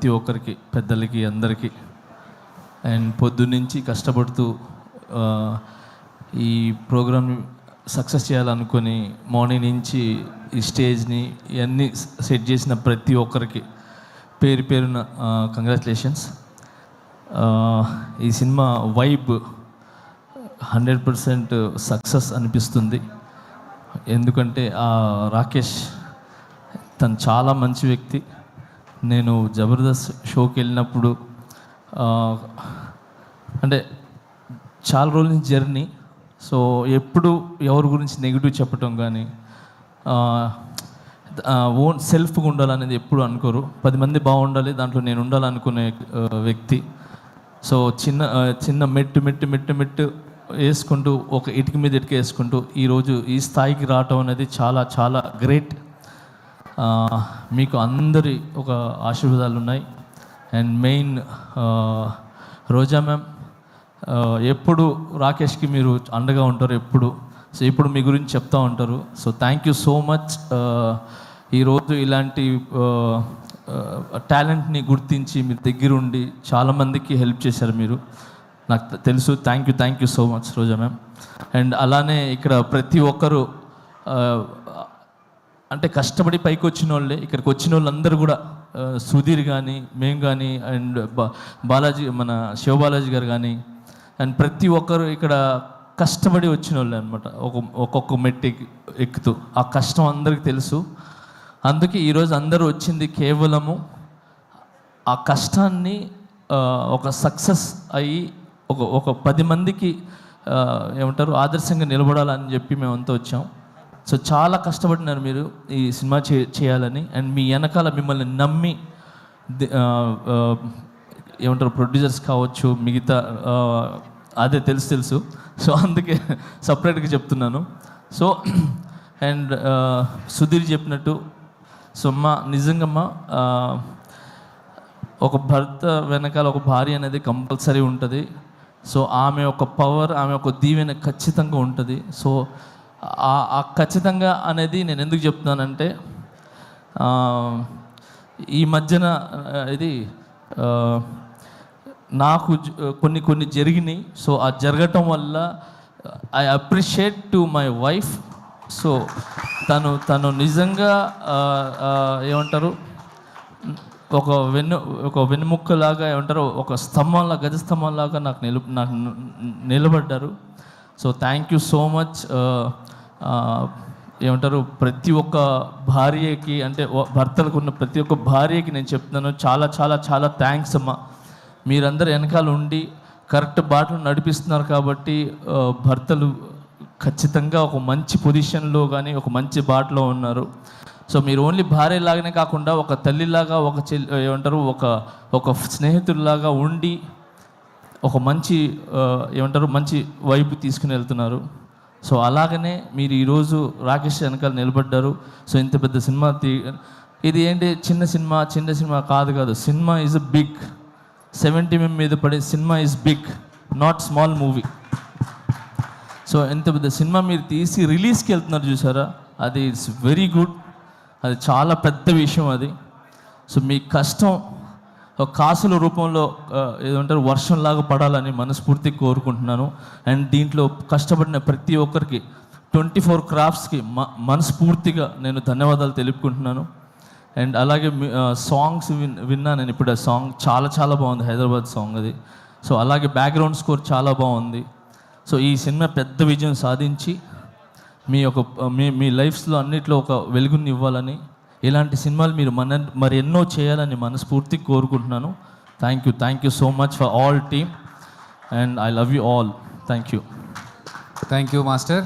ప్రతి ఒక్కరికి పెద్దలకి అందరికీ. అండ్ పొద్దున్నుంచి కష్టపడుతూ ఈ ప్రోగ్రామ్ సక్సెస్ చేయాలనుకొని మార్నింగ్ నుంచి ఈ స్టేజ్ని ఇవన్నీ సెట్ చేసిన ప్రతి ఒక్కరికి పేరు పేరున కంగ్రాచులేషన్స్. ఈ cinema vibe hundred percent success అనిపిస్తుంది. ఎందుకంటే ఆ రాకేష్ తను చాలా మంచి వ్యక్తి. నేను జబర్దస్త్ షోకి వెళ్ళినప్పుడు అంటే చాలా రోజుల నుంచి జర్నీ. సో ఎప్పుడు ఎవరి గురించి నెగిటివ్ చెప్పటం కానీ ఓన్ సెల్ఫ్గా ఉండాలనేది ఎప్పుడు అనుకోరు. పది మంది బాగుండాలి దాంట్లో నేను ఉండాలనుకునే వ్యక్తి. సో చిన్న చిన్న మెట్టు మెట్టు మెట్టు మెట్టు వేసుకుంటూ ఒక ఇటుక మీద ఇటుక వేసుకుంటూ ఈరోజు ఈ స్థాయికి రావటం అనేది చాలా చాలా గ్రేట్. మీకు అందరి ఒక ఆశీర్వాదాలు ఉన్నాయి. అండ్ మెయిన్ రోజా మ్యామ్ ఎప్పుడు రాకేష్కి మీరు అండగా ఉంటారు ఎప్పుడు సో ఇప్పుడు మీ గురించి చెప్తా ఉంటారు. So thank you so much ఈరోజు ఇలాంటి టాలెంట్ని గుర్తించి మీరు దగ్గరుండి చాలామందికి హెల్ప్ చేశారు మీరు. నాకు తెలుసు. Thank you thank you so much Roja ma'am and అలానే ఇక్కడ ప్రతి ఒక్కరు అంటే కష్టపడి పైకి వచ్చిన వాళ్ళే ఇక్కడికి వచ్చిన వాళ్ళందరూ కూడా సుధీర్ కానీ మేము కానీ అండ్ బాలాజీ మన శివబాలాజీ గారు కానీ అండ్ ప్రతి ఒక్కరు ఇక్కడ కష్టపడి వచ్చిన వాళ్ళే అనమాట ఒక ఒక్కొక్క మెట్టు ఎక్కుతూ. ఆ కష్టం అందరికీ తెలుసు. అందుకే ఈరోజు అందరూ వచ్చింది కేవలము ఆ కష్టాన్ని ఒక సక్సెస్ అయ్యి ఒక ఒక పది మందికి ఏమంటారు ఆదర్శంగా నిలబడాలని చెప్పి మేమంతా వచ్చాం. సో చాలా కష్టపడినారు మీరు ఈ సినిమా చే చేయాలని. అండ్ మీ వెనకాల మిమ్మల్ని నమ్మి ఏమంటారు ప్రొడ్యూసర్స్ కావచ్చు మిగతా అదే తెలుసు తెలుసు. సో అందుకే సపరేట్గా చెప్తున్నాను. సో అండ్ సుధీర్ చెప్పినట్టు సో అమ్మ నిజంగా ఒక భర్త వెనకాల ఒక భార్య అనేది కంపల్సరీ ఉంటుంది. సో ఆమె ఒక పవర్ ఆమె ఒక దీవెన ఖచ్చితంగా ఉంటుంది. సో ఆ ఖచ్చితంగా అనేది నేను ఎందుకు చెప్తున్నానంటే ఈ మధ్యన ఇది నాకు కొన్ని కొన్ని జరిగినాయి. సో ఆ జరగటం వల్ల I appreciate to my wife so తను తను నిజంగా ఏమంటారు ఒక వెన్ను ఒక వెన్నుముక్కలాగా ఏమంటారు ఒక స్తంభంలా గజ స్తంభంలాగా నాకు నిలు నాకు నిలబడ్డారు. So thank you so much ఏమంటారు ప్రతి ఒక్క భార్యకి అంటే భర్తలకు ఉన్న ప్రతి ఒక్క భార్యకి నేను చెప్తున్నాను చాలా చాలా చాలా థ్యాంక్స్ అమ్మా. మీరందరూ వెనకాల ఉండి కరెక్ట్ బాటలు నడిపిస్తున్నారు కాబట్టి భర్తలు ఖచ్చితంగా ఒక మంచి పొజిషన్లో కానీ ఒక మంచి బాటలో ఉన్నారు. సో మీరు ఓన్లీ భార్యలాగానే కాకుండా ఒక తల్లిలాగా ఒక చెల్లి ఏమంటారు ఒక ఒక స్నేహితుల్లాగా ఉండి ఒక మంచి ఏమంటారు మంచి వైపు తీసుకుని వెళ్తున్నారు. సో అలాగనే మీరు ఈరోజు రాకేష్ వెనకాల నిలబడ్డారు. సో ఇంత పెద్ద సినిమా తీ ఇది ఏంటి? చిన్న సినిమా చిన్న సినిమా కాదు కాదు. Cinema is big. Seventy MM మీద పడే cinema is big not small movie. So ఎంత పెద్ద సినిమా మీరు తీసి రిలీజ్కి వెళ్తున్నారు చూసారా? అది ఇట్స్ వెరీ గుడ్. అది చాలా పెద్ద విషయం అది. సో మీ కష్టం కాసుల రూపంలో ఆ, ఏదంటారు వర్షంలాగా పడాలని మనస్ఫూర్తిగా కోరుకుంటున్నాను. అండ్ దీంట్లో కష్టపడిన ప్రతి ఒక్కరికి ట్వంటీ ఫోర్ క్రాఫ్ట్స్కి మ మనస్ఫూర్తిగా నేను ధన్యవాదాలు తెలుపుకుంటున్నాను. అండ్ అలాగే సాంగ్స్ విన్ విన్నా నేను ఇప్పుడు ఆ సాంగ్ చాలా చాలా బాగుంది హైదరాబాద్ సాంగ్ అది. సో అలాగే బ్యాక్గ్రౌండ్ స్కోర్ చాలా బాగుంది. సో ఈ సినిమా పెద్ద విజయం సాధించి మీ యొక్క మీ మీ లైఫ్స్లో అన్నిట్లో ఒక వెలుగుని ఇవ్వాలని ఇలాంటి సినిమాలు మీరు మన మరి ఎన్నో చేయాలని మనస్ఫూర్తి కోరుకుంటున్నాను. Thank you thank you so much for all team and I love you all thank you thank you master